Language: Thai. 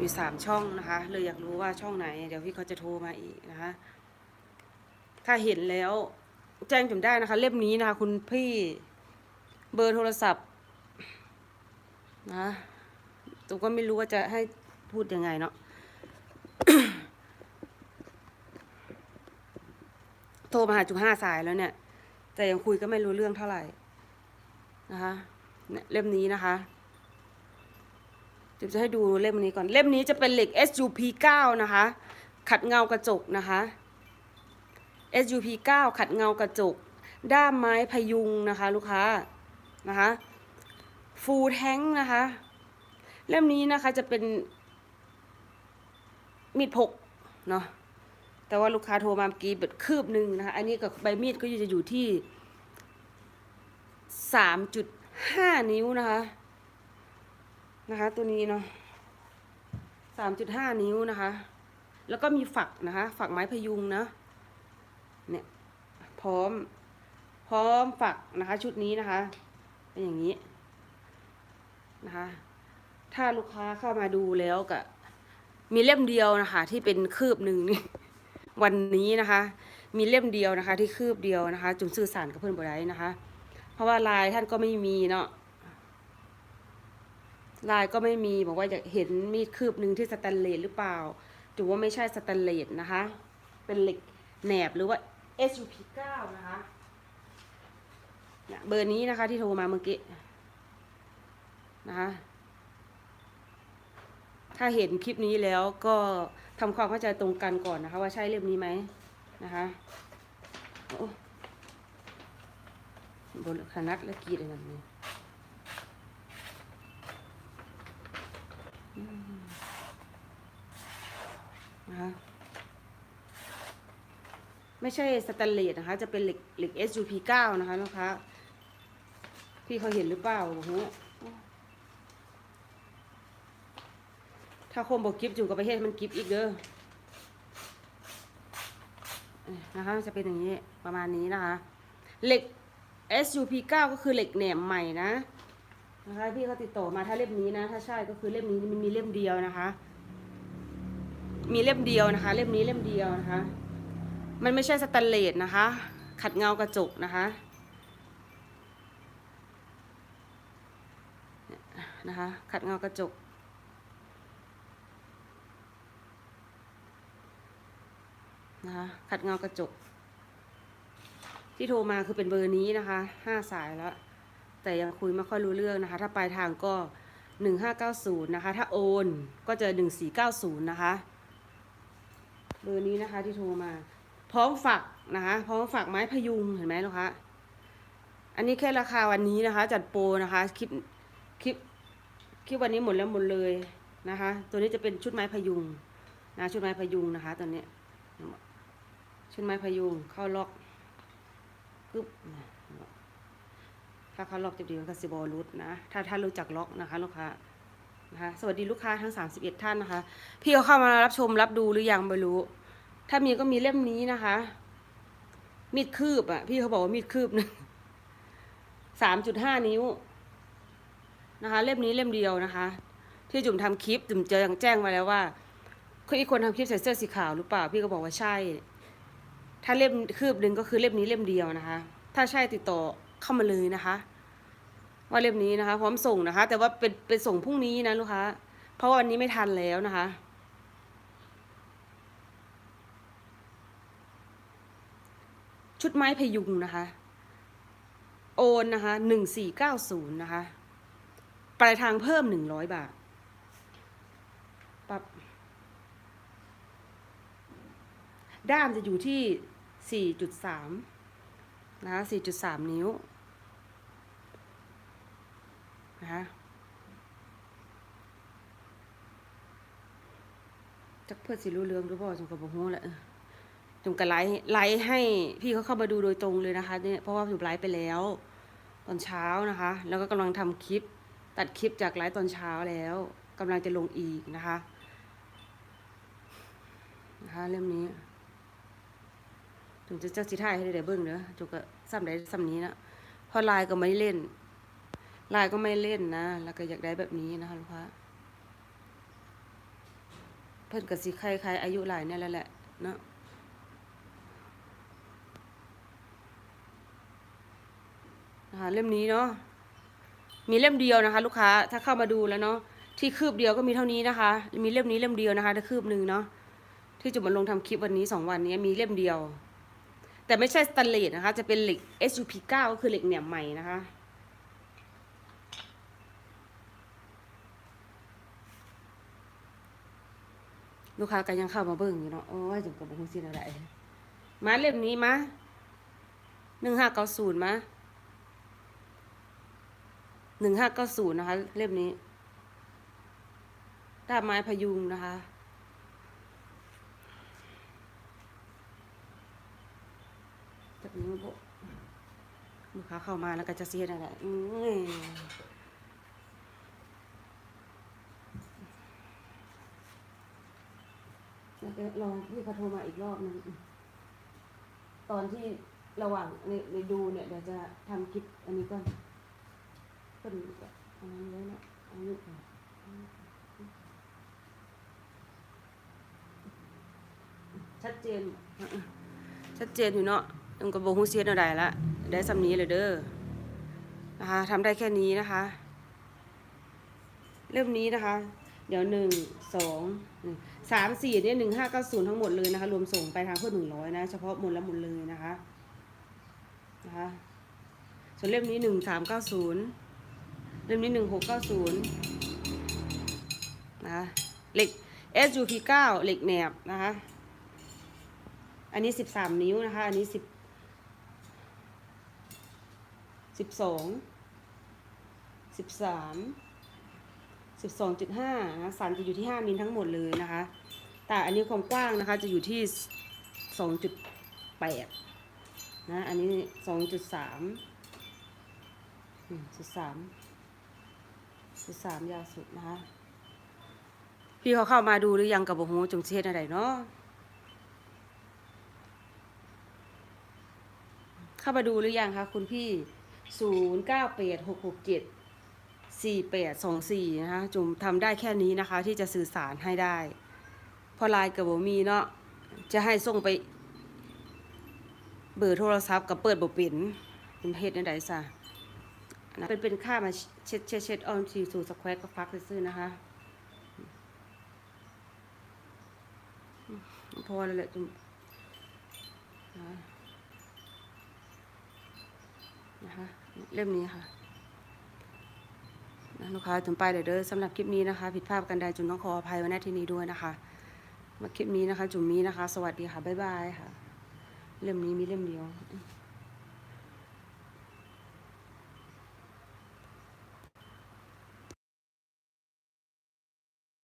อยู่สามช่องนะคะ เลยอยากรู้ว่าช่องไหน เดี๋ยวพี่เขาจะโทรมาอีกนะคะ ถ้าเห็นแล้วแจ้งจุมได้นะคะ เล่มนี้นะคะ คุณพี่เบอร์โทรศัพท์นะตูก็ไม่รู้ว่าจะให้พูดยังไงเนาะโทรมาหาจุห้าสายแล้วเนี่ย แต่ยังคุยก็ไม่รู้เรื่องเท่าไหร่นะคะเนี่ยเล่มนี้นะคะ จุ๊บจะให้ดูเล่มนี้ก่อน เล่มนี้จะเป็นเหล็ก SUP 9นะคะ ขัดเงากระจกนะคะ SUP 9ขัดเงากระจก ด้ามไม้พยุงนะคะ ลูกค้านะคะ ฟูลแท้งนะคะ เล่มนี้นะคะจะเป็นมีดพกเนาะ แต่ว่าลูกค้าโทรมาเมื่อกี้แบบคืบหนึ่งนะคะ อันนี้กับใบมีดก็จะอยู่ที่สามจุดห้านิ้วนะคะ นะคะ ตัวนี้เนาะสามจุดห้านิ้วนะคะ แล้วก็มีฝักนะคะ ฝักไม้พยุงนะเนี่ยพร้อม พร้อมฝักนะคะ ชุดนี้นะคะ เป็นอย่างนี้นะคะ ถ้าลูกค้าเข้ามาดูแล้วก็มีเล่มเดียวนะคะ ที่เป็นคืบหนึ่งนี่วันนี้นะคะ มีเล่มเดียวนะคะ ที่คืบเดียวนะคะ จุงสื่อสารกับเพื่อนบ่ได้นะคะ เพราะว่าลายท่านก็ไม่มีเนาะ ลายก็ไม่มีบอกว่าอยากเห็นมีดคืบหนึ่งที่สแตนเลสหรือเปล่าจุว่าไม่ใช่สแตนเลสนะคะ เป็นเหล็กแหนบหรือว่า SUP 9 นะคะเบอร์นี้นะคะที่โทรมาเมื่อกี้นะคะถ้าเห็นคลิปนี้แล้วก็ทำความเข้าใจตรงกันก่อนนะคะ ว่าใช่เล่มนี้ไหมนะคะโอ้บนขนัดและกีดอะไรแบบนี้อืม นะคะไม่ใช่สแตนเลสนะคะ จะเป็นเหล็กเหล็ก SUP 9นะคะลูกค้าพี่เขาเห็นหรือเปล่าโอ้โหถ้าคมบอกกิฟอยู่กับประเทศมันกิฟอีกเด้อนะคะจะเป็นอย่างนี้ประมาณนี้นะคะ เหล็ก SUP 9ก็คือเหล็กแหนมใหม่นะ นะคะพี่เขาติดต่อมาถ้าเล่มนี้นะ ถ้าใช่ก็คือเล่มนี้มันมีเล่มเดียวนะคะ มีเล่มเดียวนะคะ เล่มนี้เล่มเดียวนะคะ มันไม่ใช่สแตนเลสนะคะ ขัดเงากระจกนะคะนะคะ ขัดเงากระจกนะคะขัดเงากระจก ที่โทรมาคือเป็นเบอร์นี้นะคะห้าสายแล้ว แต่ยังคุยไม่ค่อยรู้เรื่องนะคะ ถ้าปลายทางก็หนึ่งห้าเก้าศูนะคะ ถ้าโอนก็จะหนึ่งสี่เก้าศูนะคะ เบอร์นี้นะคะที่โทรมา พร้อมฝักนะคะ พร้อมฝักไม้พยุงเห็นไหมลูกค้าอันนี้แค่ราคาวันนี้นะคะ จัดโปรนะคะ คลิป คลิป คลิปวันนี้หมดแล้วหมดเลยนะคะ ตัวนี้จะเป็นชุดไม้พยุงนะชุดไม้พยุงนะคะตัวนี้ ชุดไม้พยุงเข้าล็อกปึ๊บ ถ้าเขาล็อกจะดีมันก็สิบอรุดนะ ถ้าถ้ารู้จักล็อกนะคะลูกค้านะคะสวัสดีลูกค้าทั้ง 31 ท่านนะคะ พี่เขาเข้ามารับชมรับดูหรือยังไม่รู้ ถ้ามีก็มีเล่มนี้นะคะ มีดคืบอะ พี่เขาบอกว่ามีดคืบหนึงสามจุดห้านิ้วนะคะ เล่มนี้เล่มเดียวนะคะ ที่จุ่มทำคลิปจุ่มเจออย่างแจ้งมาแล้วว่าคืออีกคนทำคลิปใส่เสื้อสีขาวหรือเปล่า พี่ก็บอกว่าใช่ ถ้าเล่มคืบหนึ่งก็คือเล่มนี้เล่มเดียวนะคะ ถ้าใช่ติดต่อ เข้ามาเลยนะคะ ว่าเล่มนี้นะคะ พร้อมส่งนะคะ แต่ว่าเป็นเป็นส่งพรุ่งนี้นะลูกค้าเพราะว่าวันนี้ไม่ทันแล้วนะคะชุดไม้พยุงนะคะ โอนนะคะหนึ่งสี่เก้าศูนย์นะคะ ปลายทางเพิ่มหนึ่งร้อยบาท ปรับด้ามจะอยู่ที่4.3 นะคะ4.3 นิ้วนะคะจักเพื่อสิรู้เรื่องหรือเปล่าจงกระบอกฮู้แหละจงกระไลฟ์ไลฟ์ให้พี่เขาเข้ามาดูโดยตรงเลยนะคะเนี่ยเพราะว่าอยู่ไลฟ์ไปแล้วตอนเช้านะคะ แล้วก็กำลังทำคลิป ตัดคลิปจากไลฟ์ตอนเช้าแล้วกำลังจะลงอีกนะคะนะคะเล่มนี้ ถึงจะเจ้าสิท่ายให้ได้เบิ่งเนอะจุกก็ซ้ำได้ซ้ำนี้นะเพราะลายก็ไม่เล่น ลายก็ไม่เล่นนะ แล้วก็อยากได้แบบนี้นะคะลูกค้าเพิ่นก็สิใครใครอายุหลายเนี่ยแหละแหละเนาะนะคะเล่มนี้เนาะมีเล่มเดียวนะคะ ลูกค้าถ้าเข้ามาดูแล้วเนาะที่คืบเดียวก็มีเท่านี้นะคะ มีเล่มนี้เล่มเดียวนะคะถ้าคืบหนึ่งเนาะที่จะมาลงทำคลิปวันนี้สองวันนี้มีเล่มเดียว แต่ไม่ใช่สแตนเลสนะคะ จะเป็นเหล็ก SUP 9 ก็คือเหล็กแหนี่ยมใหม่นะคะลูกค้าก็ยังเข้ามาเบิ่งอยู่เนาะ โอ้ยจุ่มกับบุ้งสิอะไรมาเล่มนี้มาหนึ่งห้าเก้าศูนย์มาหนึ่งห้าเก้าศูนย์นะคะ เล่มนี้ด้าไม้พยุงนะคะ จับนิ้วโบลูกค้าเข้ามาแล้วก็จะเสียอะไรอืมแล้วก็ลองพี่เขาโทรมาอีกรอบนึงตอนที่ระหว่างในในดูเนี่ยเดี๋ยวจะทำคลิปอันนี้ก่อนก็ดูแบบอันนั้นไว้นะอันนี้ก่อนชัดเจน ชัดเจนอยู่เนาะ นุ่ก็บกฮู้เสียเท่าได้ละได้สำนี้เลยเด้อนะคะทำได้แค่นี้นะคะ เล่มนี้นะคะ เดี๋ยวหนึ่งสองสามสี่เนี่ยหนึ่งห้าเก้าศูนย์ทั้งหมดเลยนะคะ รวมส่งไปทางเพื่อหนึ่งร้อยนะ เฉพาะหมดละหมดเลยนะคะนะคะส่วนเล่มนี้หนึ่งสามเก้าศูนย์เล่มนี้หนึ่งหกเก้าศูนย์นะเหล็ก SUP 9เหล็กแหนบนะคะ อันนี้สิบสามนิ้วนะคะ อันนี้สิบ สิบสองสิบสามสิบสองจุดห้านะสันจะอยู่ที่ห้ามิลทั้งหมดเลยนะคะ แต่อันนี้ความกว้างนะคะจะอยู่ที่สองจุดแปดนะอันนี้สองจุดสามจุดสามจุดสามยาวสุดนะคะ พี่เขาเข้ามาดูหรือยังกับบหูจงเชษอะไรเนาะเข้ามาดูหรือยังคะคุณพี่ ศูนย์เก้าแปดหกหกเจ็ดสี่แปดสองสี่นะคะจุ๋มทำได้แค่นี้นะคะ ที่จะสื่อสารให้ได้ พอไลน์กับบมีเนาะจะให้ส่งไป เบอร์โทรศัพท์กับเปิดบ่เป็นเป็นเฮ็ดในใดซะนะเป็นเป็นค่ามาเช็ดเช็ดเช็ดออนทีสู่สแควร์ก็ฟักซื่อนะคะ พอแล้วแหละจุ๋มนะ นะคะเล่มนี้ค่ะนะลูกค้าจนไปเลยเด้อสำหรับคลิปนี้นะคะ ผิดพลาดกันใดจุนต้องขออภัยไว้ณที่นี้ด้วยนะคะ มาคลิปนี้นะคะ จุ๋มมีนะคะ สวัสดีค่ะบ๊ายบายค่ะ เล่มนี้มีเล่มเดียว